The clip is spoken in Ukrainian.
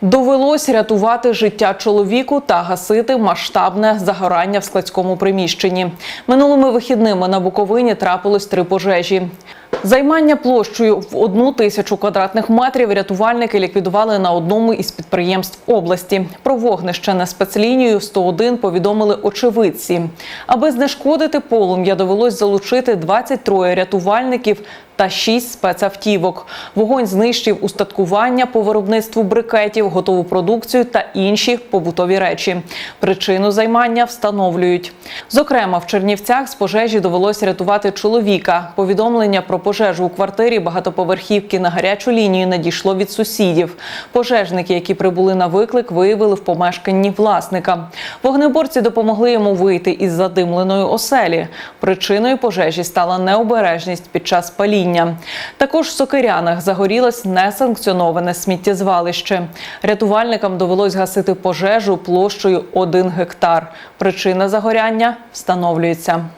Довелось рятувати життя чоловіку та гасити масштабне загорання в складському приміщенні. Минулими вихідними на Буковині трапилось три пожежі. Займання площею в одну тисячу квадратних метрів рятувальники ліквідували на одному із підприємств області. Про вогнище на спецлінію 101 повідомили очевидці. Аби знешкодити полум'я, довелось залучити 23 рятувальників та 6 спецавтівок. Вогонь знищив устаткування по виробництву брикетів, готову продукцію та інші побутові речі. Причину займання встановлюють. Зокрема, в Чернівцях з пожежі довелось рятувати чоловіка. Повідомлення про пожежу у квартирі багатоповерхівки на гарячу лінію надійшло від сусідів. Пожежники, які прибули на виклик, виявили в помешканні власника. Вогнеборці допомогли йому вийти із задимленої оселі. Причиною пожежі стала необережність під час паління. Також в Сокирянах загорілось несанкціоноване сміттєзвалище. Рятувальникам довелось гасити пожежу площею 1 гектар. Причина загоряння встановлюється.